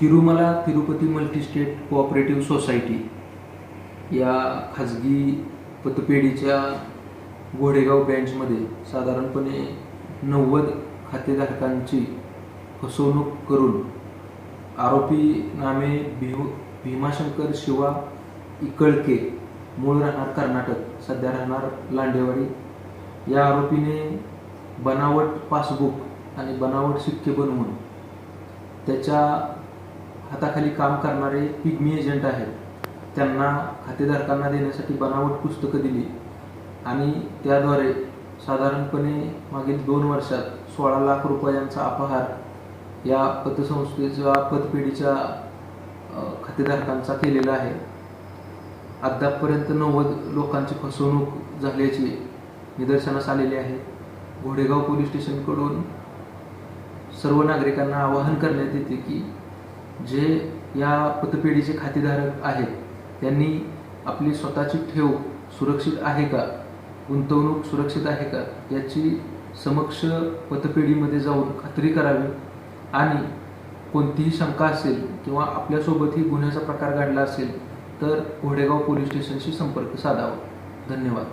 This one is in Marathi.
Tirumala Tirupati multistate cooperative society या खाजगी पतपेढीच्या घोडेगाव ब्रँचमध्ये साधारणपणे नव्वद खातेधारकांची फसवणूक करून आरोपी नामे भीम भीमाशंकर शिवा इकळके मूळ राहणार कर्नाटक सध्या राहणार लांडेवाडी. या आरोपीने बनावट पासबुक आणि बनावट सिक्के बनवून त्याच्या हाताखाली काम करणारे पिग्मी एजंट आहेत. त्यांना खातेधारकांना देण्यासाठी बनावट पुस्तकं दिली. आणि त्याद्वारे साधारणपणे मागील दोन वर्षात सोळा लाख रुपयांचा अपहार या पतसंस्थेच्या पतपेढीच्या खातेधारकांचा केलेला आहे. अद्यापपर्यंत नव्वद लोकांची फसवणूक झाल्याची निदर्शनास आलेली आहे. घोडेगाव पोलीस स्टेशनकडून सर्व नागरिकांना आवाहन करण्यात येते की जे या पतपेढीचे खातेधारक आहेत त्यांनी आपली स्वतःची ठेव सुरक्षित आहे का? गुंतवणूक सुरक्षित आहे का? याची समक्ष पतपेढीमध्ये जाऊन खात्री करावी. आणि कोणतीही शंका असेल किंवा आपल्यासोबतही गुन्ह्याचा प्रकार घडला असेल तर घोडेगाव पोलीस स्टेशनशी संपर्क साधावा. धन्यवाद.